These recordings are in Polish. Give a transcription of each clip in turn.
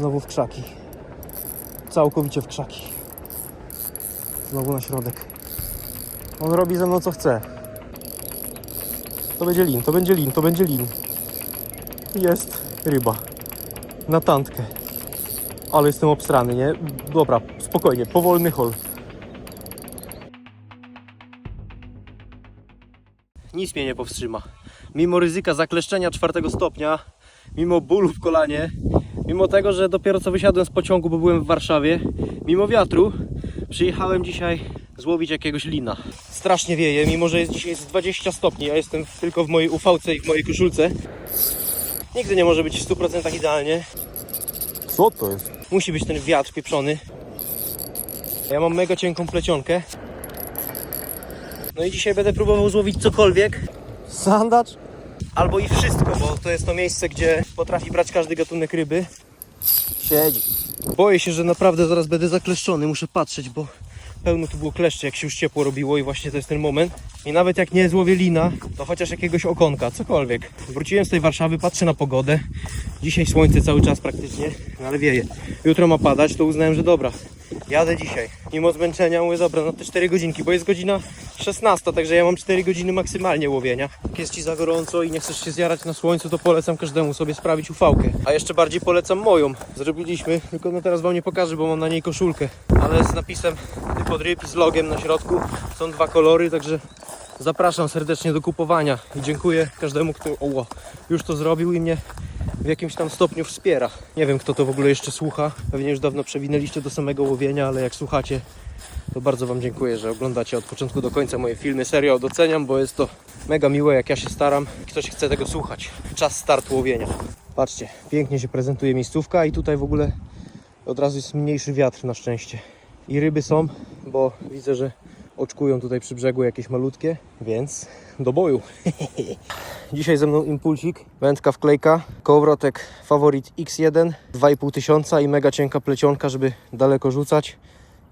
Znowu w krzaki. Całkowicie w krzaki. Znowu na środek. On robi ze mną co chce. To będzie lin, to będzie lin, to będzie lin. Jest ryba. Na tantkę. Ale jestem obstrany, nie? Dobra, spokojnie, powolny hol. Nic mnie nie powstrzyma. Mimo ryzyka zakleszczenia czwartego stopnia, mimo bólu w kolanie, mimo tego, że dopiero co wysiadłem z pociągu, bo byłem w Warszawie, mimo wiatru, przyjechałem dzisiaj złowić jakiegoś lina. Strasznie wieje, mimo że jest dzisiaj jest 20 stopni, ja jestem tylko w mojej ufałce i w mojej koszulce. Nigdy nie może być w 100% idealnie. Co to jest? Musi być ten wiatr pieprzony. Ja mam mega cienką plecionkę. No i dzisiaj będę próbował złowić cokolwiek. Sandacz? Albo i wszystko, bo to jest to miejsce, gdzie potrafi brać każdy gatunek ryby. Siedzi. Boję się, że naprawdę zaraz będę zakleszczony. Muszę patrzeć, bo pełno tu było kleszczy, jak się już ciepło robiło i właśnie to jest ten moment. I nawet jak nie złowię lina, to chociaż jakiegoś okonka, cokolwiek. Wróciłem z tej Warszawy, patrzę na pogodę. Dzisiaj słońce cały czas praktycznie, no ale wieje. Jutro ma padać, to uznałem, że dobra. Jadę dzisiaj. Mimo zmęczenia mówię, dobra, no te 4 godzinki, bo jest godzina 16, także ja mam 4 godziny maksymalnie łowienia. Jak jest Ci za gorąco i nie chcesz się zjarać na słońcu, to polecam każdemu sobie sprawić ufałkę. A jeszcze bardziej polecam moją. Zrobiliśmy, tylko no teraz Wam nie pokażę, bo mam na niej koszulkę. Ale z napisem typ z logiem na środku. Są dwa kolory, także zapraszam serdecznie do kupowania. I dziękuję każdemu, kto oło, już to zrobił i mnie w jakimś tam stopniu wspiera. Nie wiem, kto to w ogóle jeszcze słucha. Pewnie już dawno przewinęliście do samego łowienia, ale jak słuchacie, to bardzo Wam dziękuję, że oglądacie od początku do końca moje filmy. Serio doceniam, bo jest to mega miłe, jak ja się staram. Ktoś chce tego słuchać. Czas startu łowienia. Patrzcie, pięknie się prezentuje miejscówka i tutaj w ogóle od razu jest mniejszy wiatr na szczęście. I ryby są, bo widzę, że oczkują tutaj przy brzegu jakieś malutkie, więc do boju. Dzisiaj ze mną impulsik, wędka wklejka, kołowrotek Favorit X1, 2,5 tysiąca i mega cienka plecionka, żeby daleko rzucać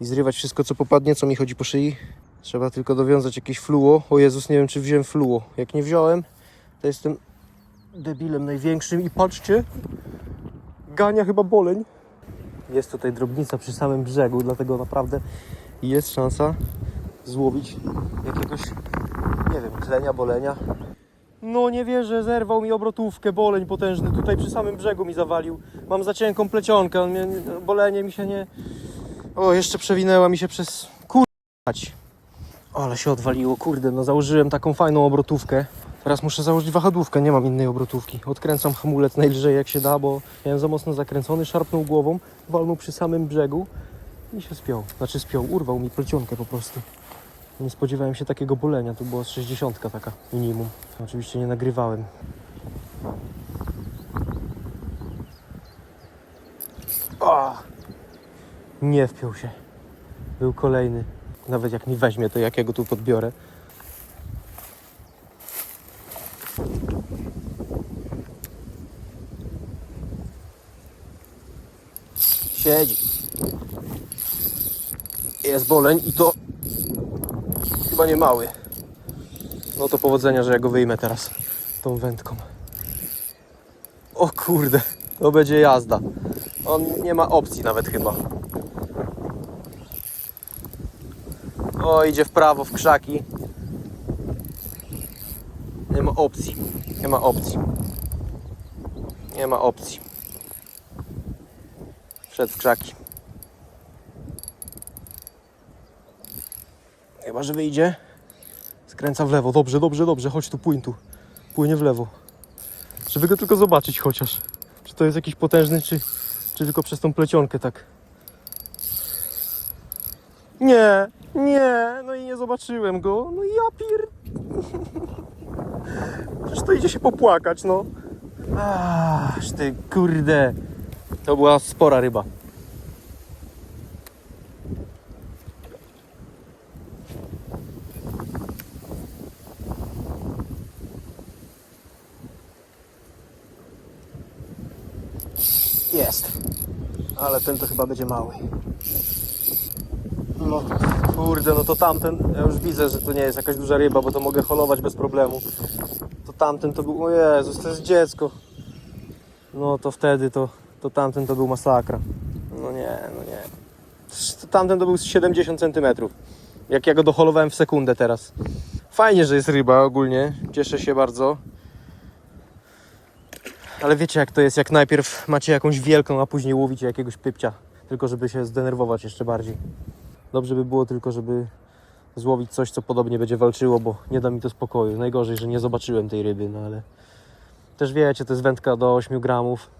i zrywać wszystko co popadnie, co mi chodzi po szyi. Trzeba tylko dowiązać jakieś fluo. O Jezus, nie wiem czy wziąłem fluo. Jak nie wziąłem, to jestem debilem największym i patrzcie, gania chyba boleń. Jest tutaj drobnica przy samym brzegu, dlatego naprawdę jest szansa złowić jakiegoś, nie wiem, klenia, bolenia. No nie wierzę, zerwał mi obrotówkę, boleń potężny, tutaj przy samym brzegu mi zawalił. Mam za cienką plecionkę, on mnie, bolenie mi się nie... O, jeszcze przewinęła mi się przez... Kurwać. Ale się odwaliło, kurde, no założyłem taką fajną obrotówkę. Teraz muszę założyć wahadłówkę, nie mam innej obrotówki. Odkręcam hamulec najlżej jak się da, bo miałem za mocno zakręcony, szarpnął głową, walnął przy samym brzegu i się spiął. Znaczy spiął, urwał mi plecionkę po prostu. Nie spodziewałem się takiego bolenia, tu była z 60 taka minimum. Oczywiście nie nagrywałem. O! Nie wpiął się. Był kolejny. Nawet jak mi weźmie, to jak ja go tu podbiorę. Siedzi. Jest boleń i to chyba nie mały. No to powodzenia, że ja go wyjmę teraz tą wędką. O kurde, to będzie jazda. On nie ma opcji nawet chyba. O, idzie w prawo, w krzaki. Nie ma opcji. Nie ma opcji. Nie ma opcji. W krzaki. Chyba, że wyjdzie. Skręca w lewo. Dobrze, dobrze, dobrze. Chodź tu, płyń tu. Płynie w lewo. Żeby go tylko zobaczyć chociaż. Czy to jest jakiś potężny, czy, czy tylko przez tą plecionkę tak. Nie, nie, no i nie zobaczyłem go. No i ja pier... Przecież to idzie się popłakać, no. Aż ty, kurde. To była spora ryba. Jest. Ale ten to chyba będzie mały. No kurde, no to tamten, ja już widzę, że to nie jest jakaś duża ryba, bo to mogę holować bez problemu. To tamten to był, o Jezus, to jest dziecko. No to wtedy to to tamten to był masakra. No nie, no nie. To Tamten to był z 70 cm. Jak ja go doholowałem w sekundę teraz. Fajnie, że jest ryba ogólnie. Cieszę się bardzo. Ale wiecie jak to jest, jak najpierw macie jakąś wielką, a później łowicie jakiegoś pypcia. Tylko żeby się zdenerwować jeszcze bardziej. Dobrze by było tylko, żeby złowić coś, co podobnie będzie walczyło, bo nie da mi to spokoju. Najgorzej, że nie zobaczyłem tej ryby, no ale też wiecie, to jest wędka do 8 gramów,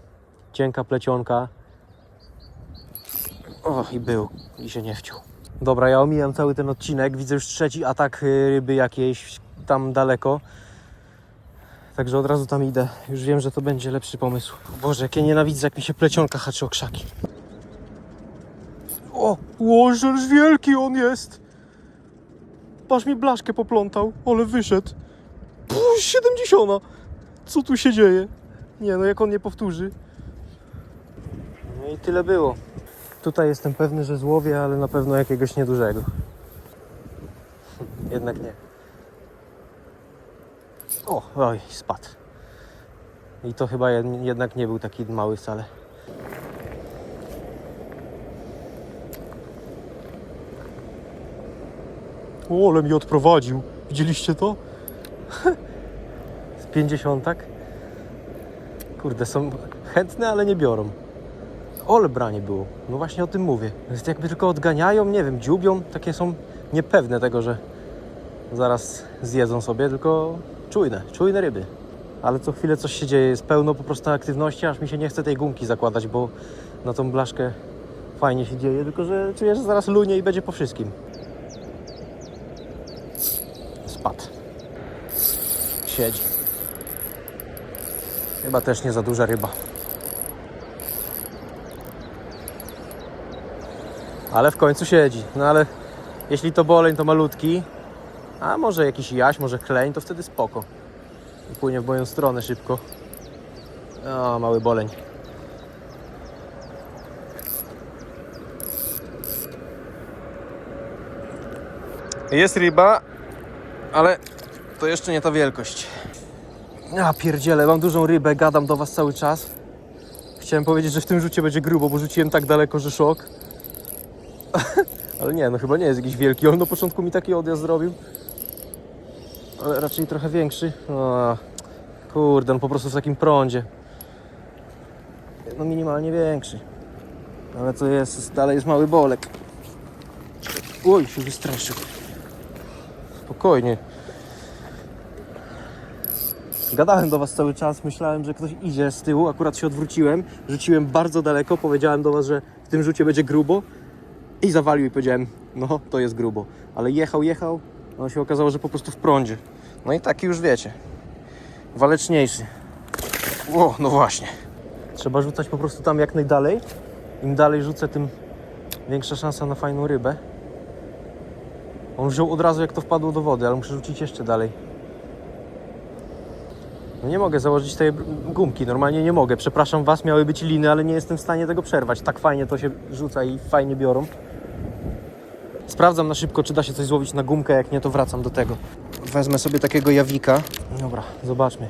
cienka plecionka. O, i był, i się nie wciął. Dobra, ja omijam cały ten odcinek, widzę już trzeci atak y, ryby jakiejś tam daleko. Także od razu tam idę. Już wiem, że to będzie lepszy pomysł. Boże, jak ja nienawidzę, jak mi się plecionka haczy o krzaki. O, łożerz wielki on jest! Patrz mi blaszkę poplątał, ale wyszedł. Puh, 70! Co tu się dzieje? Nie no, jak on nie powtórzy. No i tyle było. Tutaj jestem pewny, że złowię, ale na pewno jakiegoś niedużego. Jednak nie. O, oj, spadł. I to chyba jed- jednak nie był taki mały wcale. O, ale mi odprowadził. Widzieliście to? Z 50 tak? Kurde, są chętne, ale nie biorą. Ole branie było. No właśnie o tym mówię. Jest jakby tylko odganiają, nie wiem, dziubią. Takie są niepewne tego, że zaraz zjedzą sobie, tylko czujne, czujne ryby. Ale co chwilę coś się dzieje, jest pełno po prostu aktywności, aż mi się nie chce tej gumki zakładać, bo na tą blaszkę fajnie się dzieje, tylko że czuję, że zaraz lunie i będzie po wszystkim. Spadł. Siedzi. Chyba też nie za duża ryba. Ale w końcu siedzi. No ale jeśli to boleń, to malutki. A może jakiś jaś, może chleń, to wtedy spoko. Płynie w moją stronę szybko. O, mały boleń. Jest ryba, ale to jeszcze nie ta wielkość. Ja pierdzielę, mam dużą rybę, gadam do was cały czas. Chciałem powiedzieć, że w tym rzucie będzie grubo, bo rzuciłem tak daleko, że szok. Ale nie, no chyba nie jest jakiś wielki. On na początku mi taki odjazd zrobił. Ale raczej trochę większy. O, kurde, no po prostu w takim prądzie. No minimalnie większy. Ale to jest, dalej jest mały bolek. Oj, się wystraszył. Spokojnie. Gadałem do Was cały czas, myślałem, że ktoś idzie z tyłu, akurat się odwróciłem, rzuciłem bardzo daleko, powiedziałem do Was, że w tym rzucie będzie grubo i zawalił i powiedziałem, no to jest grubo. Ale jechał, jechał, no się okazało, że po prostu w prądzie. No i taki już wiecie, waleczniejszy. O, no właśnie. Trzeba rzucać po prostu tam jak najdalej. Im dalej rzucę, tym większa szansa na fajną rybę. On wziął od razu jak to wpadło do wody, ale muszę rzucić jeszcze dalej. No nie mogę założyć tej gumki, normalnie nie mogę. Przepraszam Was, miały być liny, ale nie jestem w stanie tego przerwać. Tak fajnie to się rzuca i fajnie biorą. Sprawdzam na szybko, czy da się coś złowić na gumkę, jak nie, to wracam do tego. Wezmę sobie takiego jawika. Dobra, zobaczmy.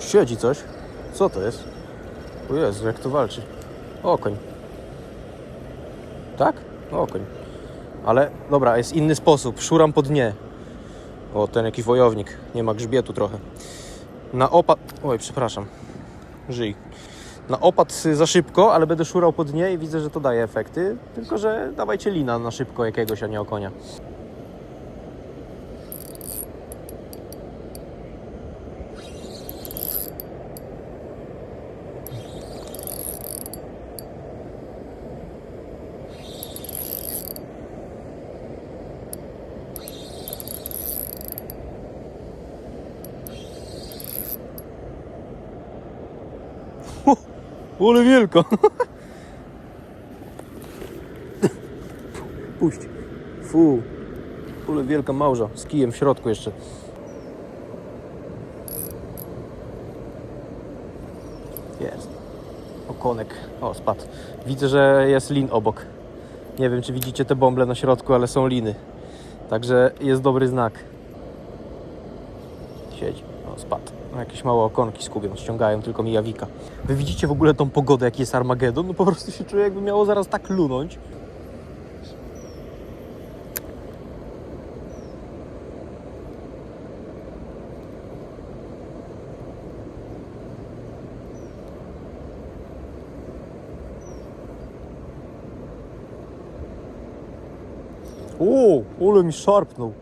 Siedzi coś. Co to jest? O Jezu, jak to walczy. Okoń. Tak? Okoń. Ale dobra, jest inny sposób. Szuram po dnie. O, ten jaki wojownik. Nie ma grzbietu trochę. Na opad... Oj, przepraszam. Żyj. Na opad za szybko, ale będę szurał po dnie i widzę, że to daje efekty. Tylko, że dawajcie lina na szybko jakiegoś, a nie okonia. Ole wielka. Puść. Fu. Ole wielka małża z kijem w środku jeszcze. Jest. Okonek. O, spadł. Widzę, że jest lin obok. Nie wiem, czy widzicie te bąble na środku, ale są liny. Także jest dobry znak. Siedzi. O, spadł. No, jakieś małe okonki skubią, ściągają tylko mi jawika. Wy widzicie w ogóle tą pogodę, jaki jest Armagedon? No po prostu się czuję, jakby miało zaraz tak lunąć. O, ole mi szarpnął.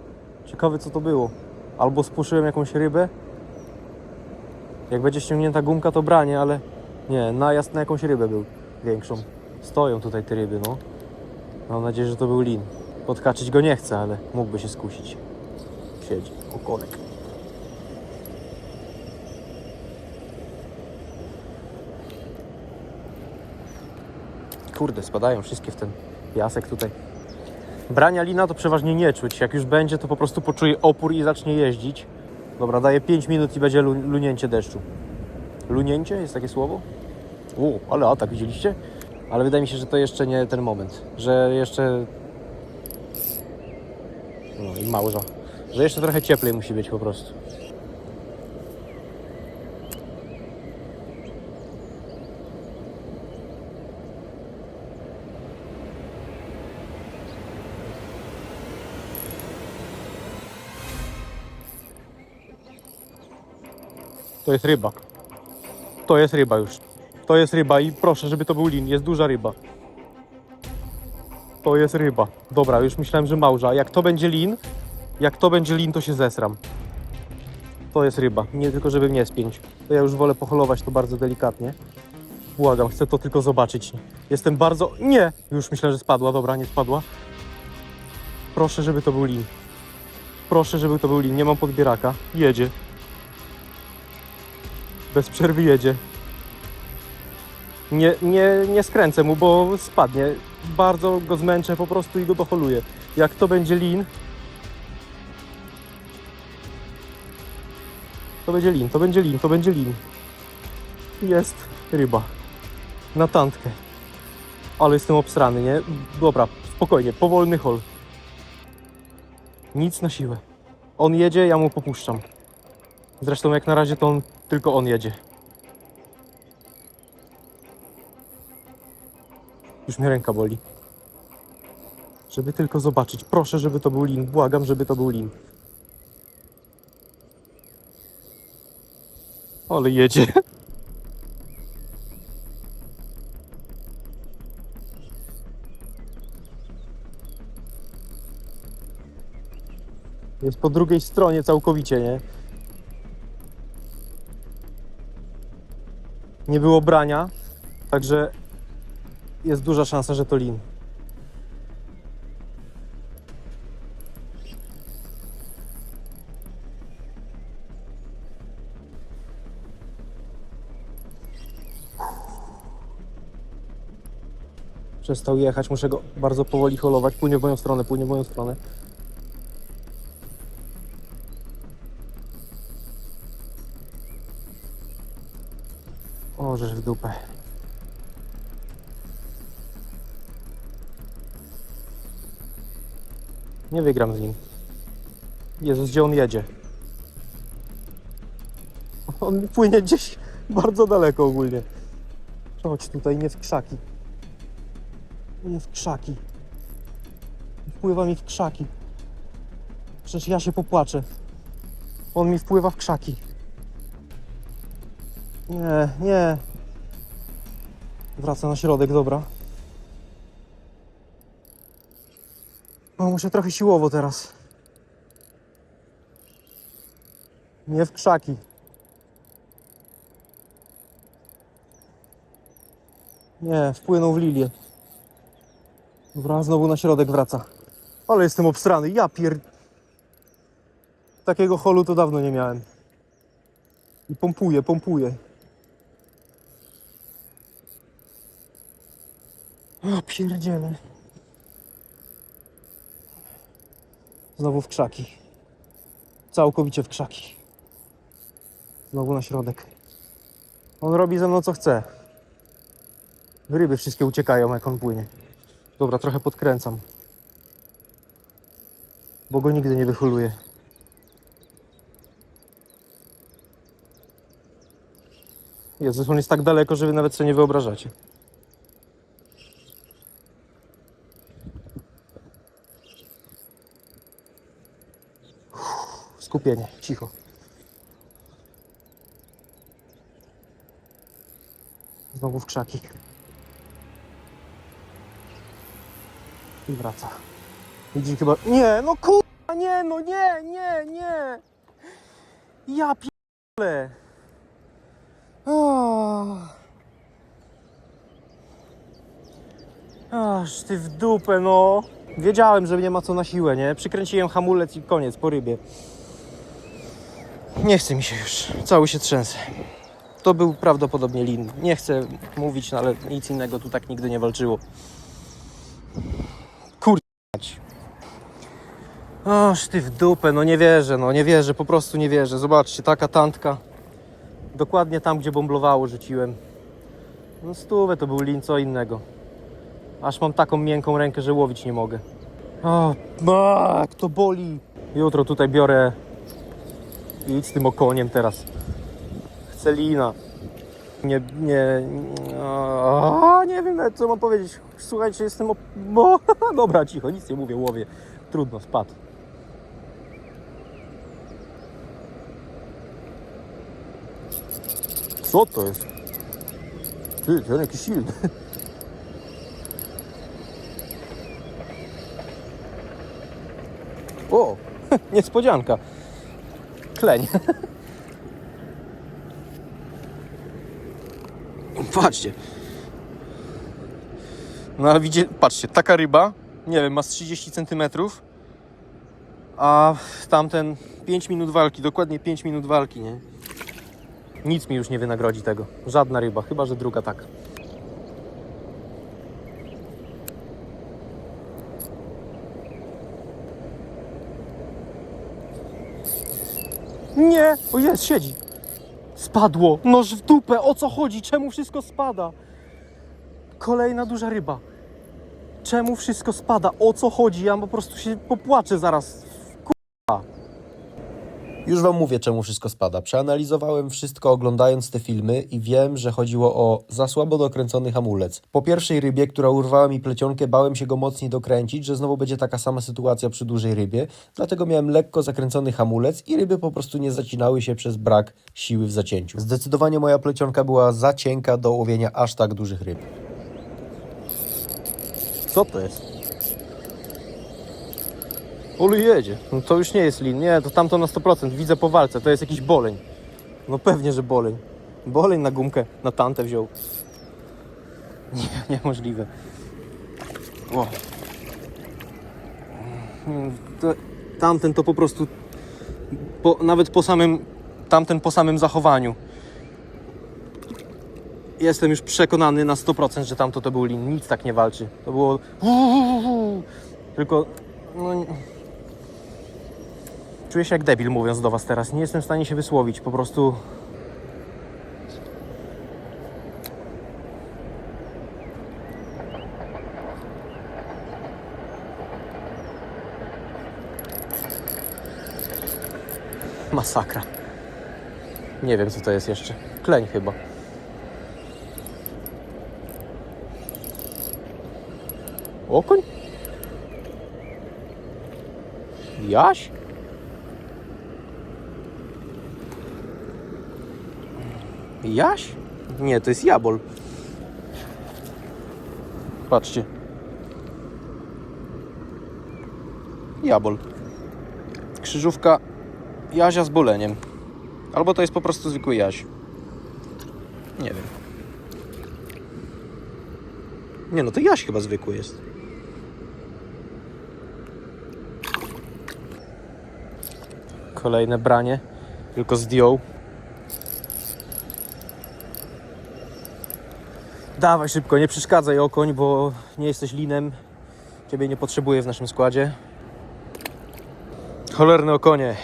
Ciekawe co to było. Albo spuszyłem jakąś rybę. Jak będzie ściągnięta gumka to branie, ale nie, najazd na jakąś rybę był większą. Stoją tutaj te ryby, no. Mam nadzieję, że to był lin. Podkaczyć go nie chcę, ale mógłby się skusić. Siedzi, okonek. Kurde, spadają wszystkie w ten piasek tutaj. Brania lina to przeważnie nie czuć. Jak już będzie, to po prostu poczuje opór i zacznie jeździć. Dobra, daję 5 minut i będzie lu lunięcie deszczu. Lunięcie? Jest takie słowo? O, ale atak, widzieliście? Ale wydaje mi się, że to jeszcze nie ten moment. Że jeszcze... No i małża. Że jeszcze trochę cieplej musi być po prostu. To jest ryba. To jest ryba już. To jest ryba i proszę, żeby to był lin. Jest duża ryba. To jest ryba. Dobra, już myślałem, że małża. Jak to będzie lin, jak to będzie lin, to się zesram. To jest ryba. Nie tylko, żeby mnie spiąć. To ja już wolę poholować to bardzo delikatnie. Błagam, chcę to tylko zobaczyć. Jestem bardzo... Nie! Już myślę, że spadła. Dobra, nie spadła. Proszę, żeby to był lin. Proszę, żeby to był lin. Nie mam podbieraka. Jedzie. Bez przerwy jedzie. Nie, nie, nie skręcę mu, bo spadnie. Bardzo go zmęczę po prostu i go doholuję. Jak to będzie lin, to będzie lin, to będzie lin, to będzie lin. Jest ryba. Na tantkę. Ale jestem obstrany, nie? Dobra, spokojnie, powolny hol. Nic na siłę. On jedzie, ja mu popuszczam. Zresztą jak na razie to on, tylko on jedzie. Już mnie ręka boli. Żeby tylko zobaczyć. Proszę, żeby to był lin. Błagam, żeby to był lin. Ale jedzie. Jest po drugiej stronie całkowicie, nie? Nie było brania, także jest duża szansa, że to lin. Przestał jechać, muszę go bardzo powoli holować. Płynie w moją stronę, płynie w moją stronę. O, żeż w dupę. Nie wygram z nim. Jezus, gdzie on jedzie? On płynie gdzieś bardzo daleko ogólnie. Chodź tutaj, nie w krzaki. Nie w krzaki. Wpływa mi w krzaki. Przecież ja się popłaczę. On mi wpływa w krzaki. Nie, nie. Wraca na środek, dobra. O, muszę trochę siłowo teraz. Nie w krzaki. Nie, wpłynął w lilię. Dobra, znowu na środek wraca. Ale jestem obstrany, ja pier... Takiego holu to dawno nie miałem. I pompuję, pompuję. O, pierdziele. Znowu w krzaki. Całkowicie w krzaki. Znowu na środek. On robi ze mną co chce. Ryby wszystkie uciekają jak on płynie. Dobra, trochę podkręcam. Bo go nigdy nie wyhuluję. Jezus, on jest tak daleko, że wy nawet sobie nie wyobrażacie. Skupienie, cicho. Znowu w krzaki. I wraca. Widzi chyba... Nie, no kurwa, nie, no nie, nie, nie. Ja p***le. Aż ty w dupę, no. Wiedziałem, że nie ma co na siłę, nie? Przykręciłem hamulec i koniec, po rybie. Nie chce mi się już. Cały się trzęsę. To był prawdopodobnie lin. Nie chcę mówić, no ale nic innego tu tak nigdy nie walczyło. Kurczę. Aż ty w dupę, no nie wierzę, no nie wierzę, po prostu nie wierzę. Zobaczcie, taka tantka. Dokładnie tam, gdzie bomblowało, rzuciłem. No stówę to był lin, co innego. Aż mam taką miękką rękę, że łowić nie mogę. O, jak to boli. Jutro tutaj biorę i idź tym okoniem teraz. Chcę lina. Nie, nie, a, nie wiem co mam powiedzieć. Słuchajcie, jestem op... Bo, dobra, cicho, nic nie mówię, łowię. Trudno, spadł. Co to jest? Ty, ten jakiś silny. O, niespodzianka. Kleń. Patrzcie. No ale widzicie, patrzcie, taka ryba, nie wiem, ma z 30 cm, a tamten 5 minut walki, dokładnie 5 minut walki, nie? Nic mi już nie wynagrodzi tego. Żadna ryba, chyba że druga tak. Nie! O jest, siedzi. Spadło. Noż w dupę. O co chodzi? Czemu wszystko spada? Kolejna duża ryba. Czemu wszystko spada? O co chodzi? Ja po prostu się popłaczę zaraz. Już Wam mówię, czemu wszystko spada. Przeanalizowałem wszystko oglądając te filmy i wiem, że chodziło o za słabo dokręcony hamulec. Po pierwszej rybie, która urwała mi plecionkę, bałem się go mocniej dokręcić, że znowu będzie taka sama sytuacja przy dużej rybie, dlatego miałem lekko zakręcony hamulec i ryby po prostu nie zacinały się przez brak siły w zacięciu. Zdecydowanie moja plecionka była za cienka do łowienia aż tak dużych ryb. Co to jest? Ulu jedzie. No to już nie jest lin. Nie, to tamto na 100%. Widzę po walce. To jest jakiś boleń. No pewnie, że boleń. Boleń na gumkę, na tantę wziął. Nie, niemożliwe. O. To, tamten to po prostu po, nawet po samym tamten po samym zachowaniu jestem już przekonany na 100%, że tamto to był lin. Nic tak nie walczy. To było tylko no, czuję się jak debil mówiąc do was teraz. Nie jestem w stanie się wysłowić. Po prostu masakra. Nie wiem co to jest jeszcze. Kleń chyba. Okoń? Jaś? Jaś? Nie, to jest jabol. Patrzcie. Jabol. Krzyżówka Jazia z boleniem. Albo to jest po prostu zwykły Jaś. Nie wiem. Nie no, to Jaś chyba zwykły jest. Kolejne branie, tylko zdjął. Dawaj szybko, nie przeszkadzaj okoń, bo nie jesteś linem. Ciebie nie potrzebuję w naszym składzie. Cholerne okonie.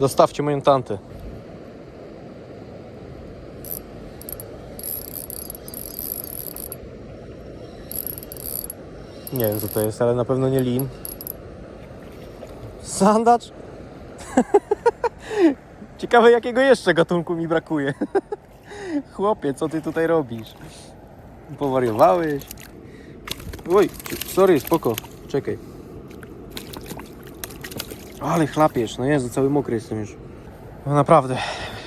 Zostawcie moją tantę. Nie wiem co to jest, ale na pewno nie lin. Sandacz? Ciekawe jakiego jeszcze gatunku mi brakuje. Chłopie, co ty tutaj robisz? Powariowałeś? Oj, sorry, spoko. Czekaj. Ale chlapiesz, no Jezu, cały mokry jestem już. No naprawdę,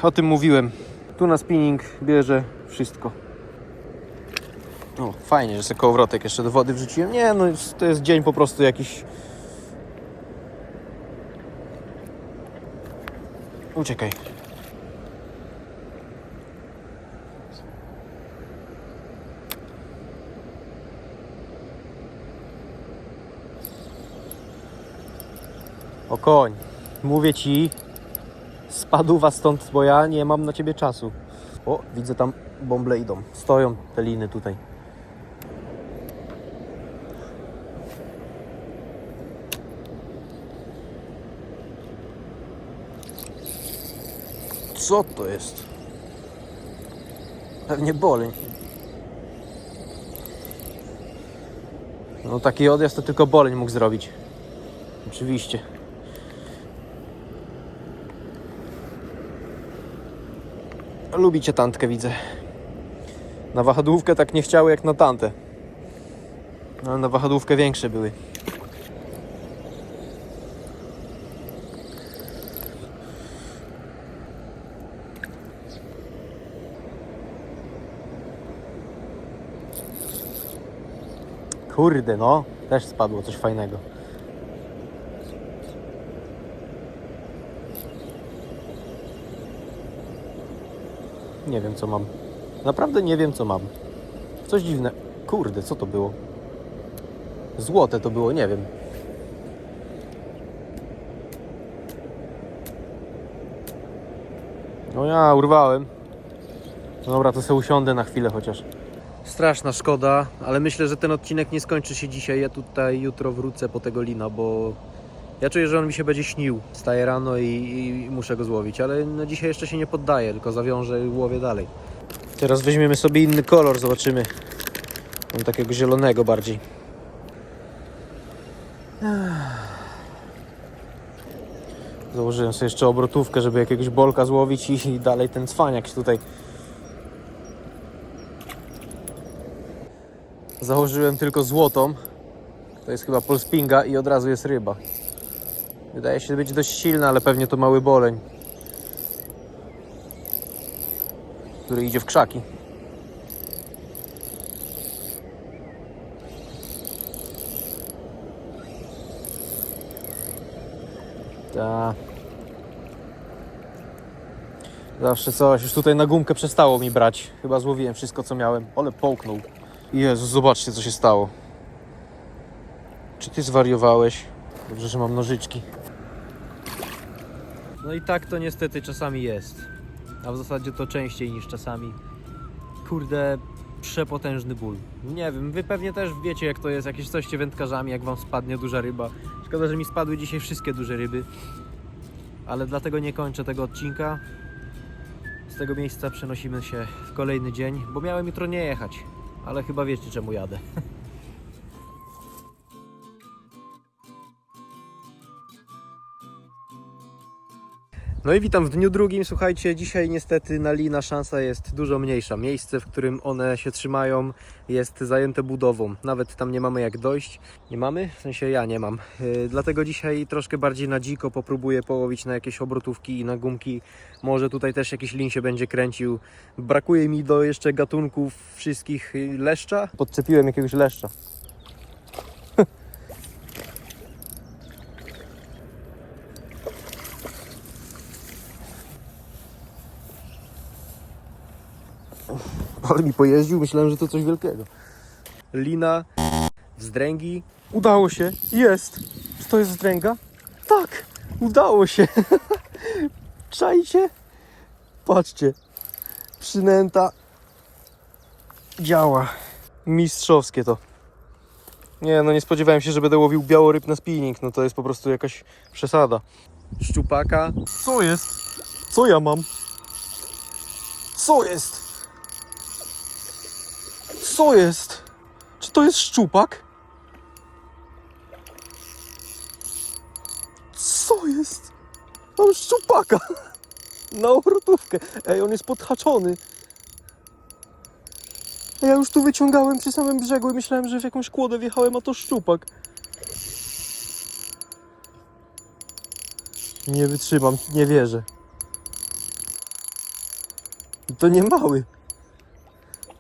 o tym mówiłem. Tu na spinning bierze wszystko. O, fajnie, że sobie kołowrotek jeszcze do wody wrzuciłem. Nie, no to jest dzień po prostu jakiś... Uciekaj. O koń, mówię ci, spadł stąd, bo ja nie mam na ciebie czasu. O, widzę tam bąble idą. Stoją te liny tutaj. Co to jest? Pewnie boleń. No taki odjazd to tylko boleń mógł zrobić. Oczywiście. Lubicie tantkę, widzę. Na wahadłówkę tak nie chciały jak na tantę. Ale na wahadłówkę większe były. Kurde, no. Też spadło coś fajnego. Nie wiem co mam. Naprawdę nie wiem co mam. Coś dziwne. Kurde, co to było? Złote to było, nie wiem. No ja urwałem. Dobra, to sobie usiądę na chwilę chociaż. Straszna szkoda, ale myślę, że ten odcinek nie skończy się dzisiaj. Ja tutaj jutro wrócę po tego lina, bo ja czuję, że on mi się będzie śnił. Staję rano i, i muszę go złowić, ale no dzisiaj jeszcze się nie poddaję, tylko zawiążę i łowię dalej. Teraz weźmiemy sobie inny kolor, zobaczymy. Mam takiego zielonego bardziej. Założyłem sobie jeszcze obrotówkę, żeby jakiegoś bolka złowić i, dalej ten cwaniak się tutaj Założyłem tylko złotą. To jest chyba polspinga i od razu jest ryba. Wydaje się być dość silna, ale pewnie to mały boleń. Który idzie w krzaki. Ta. Zawsze coś. Już tutaj na gumkę przestało mi brać. Chyba złowiłem wszystko co miałem. Ale połknął. Jezu, zobaczcie co się stało. Czy ty zwariowałeś? Dobrze, że mam nożyczki. No i tak to niestety czasami jest. A w zasadzie to częściej niż czasami. Kurde, przepotężny ból. Nie wiem, wy pewnie też wiecie jak to jest, jak jesteście wędkarzami, jak wam spadnie duża ryba. Szkoda, że mi spadły dzisiaj wszystkie duże ryby. Ale dlatego nie kończę tego odcinka. Z tego miejsca przenosimy się w kolejny dzień, bo miałem jutro nie jechać. Ale chyba wiecie czemu jadę. No i witam w dniu drugim. Słuchajcie, dzisiaj niestety na lina szansa jest dużo mniejsza. Miejsce, w którym one się trzymają, jest zajęte budową. Nawet tam nie mamy jak dojść. Nie mamy? W sensie ja nie mam. Yy, dlatego dzisiaj troszkę bardziej na dziko popróbuję połowić na jakieś obrotówki i na gumki. Może tutaj też jakiś lin się będzie kręcił. Brakuje mi do jeszcze gatunków wszystkich yy, leszcza. Podczepiłem jakiegoś leszcza. Ale mi pojeździł, myślałem, że to coś wielkiego. Lina, wzdręgi. Udało się, jest. Czy to jest wzdręga? Tak, udało się. Czajcie? Patrzcie. Przynęta działa. Mistrzowskie to. Nie, no nie spodziewałem się, że będę łowił białoryb na spinning. No to jest po prostu jakaś przesada. Szczupaka. Co jest? Co ja mam? Co jest? Co jest? Czy to jest szczupak? Co jest? Mam szczupaka na obrotówkę. Ej, on jest podhaczony. Ja już tu wyciągałem przy samym brzegu i myślałem, że w jakąś kłodę wjechałem, a to szczupak. Nie wytrzymam, nie wierzę. To nie mały.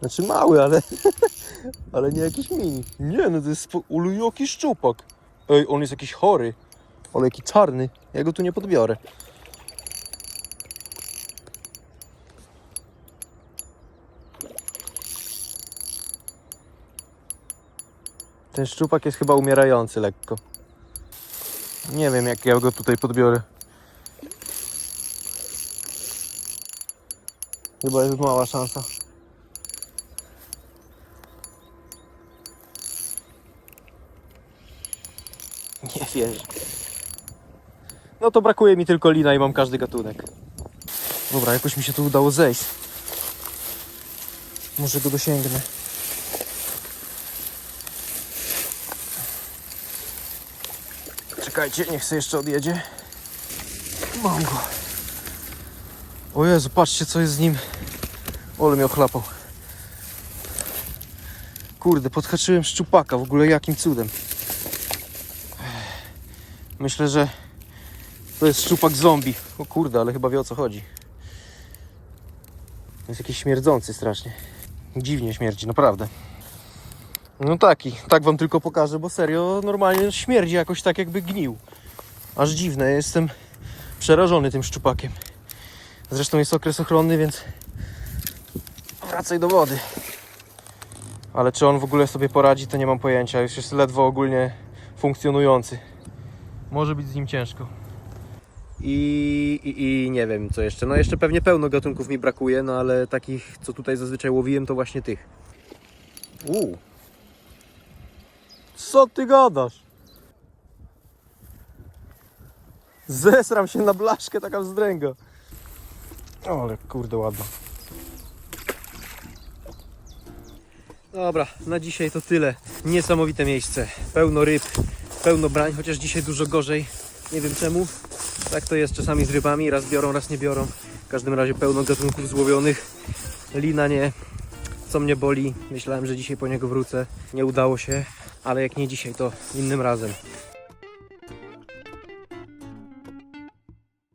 Znaczy mały, ale... ale nie jakiś mini. Nie, no to jest... spo- Ulu, jaki szczupak. Ej, on jest jakiś chory. Ale jaki czarny. Ja go tu nie podbiorę. Ten szczupak jest chyba umierający lekko. Nie wiem jak ja go tutaj podbiorę. Chyba jest mała szansa. Nie wierzę. No to brakuje mi tylko lina i mam każdy gatunek. Dobra, jakoś mi się tu udało zejść. Może go dosięgnę. Czekajcie, niech sobie jeszcze odjedzie. Mam go. O Jezu, patrzcie co jest z nim. Ole mnie ochlapał. Kurde, podhaczyłem szczupaka, w ogóle jakim cudem. Myślę, że to jest szczupak zombie. O kurde, ale chyba wie o co chodzi. Jest jakiś śmierdzący strasznie. Dziwnie śmierdzi, naprawdę. No taki, tak wam tylko pokażę, bo serio normalnie śmierdzi jakoś tak jakby gnił. Aż dziwne, jestem przerażony tym szczupakiem. Zresztą jest okres ochronny, więc wracaj do wody. Ale czy on w ogóle sobie poradzi, to nie mam pojęcia. Już jest ledwo ogólnie funkcjonujący. Może być z nim ciężko. I, i, I nie wiem co jeszcze. No jeszcze pewnie pełno gatunków mi brakuje, no ale takich co tutaj zazwyczaj łowiłem to właśnie tych. Uuu. Co ty gadasz? Zesram się na blaszkę, taka wzdręga. O, ale kurde ładna. Dobra, na dzisiaj to tyle. Niesamowite miejsce. Pełno ryb, pełno brań, chociaż dzisiaj dużo gorzej. Nie wiem czemu. Tak to jest czasami z rybami. Raz biorą, raz nie biorą. W każdym razie pełno gatunków złowionych. Lina nie. Co mnie boli. Myślałem, że dzisiaj po niego wrócę. Nie udało się, ale jak nie dzisiaj, to innym razem.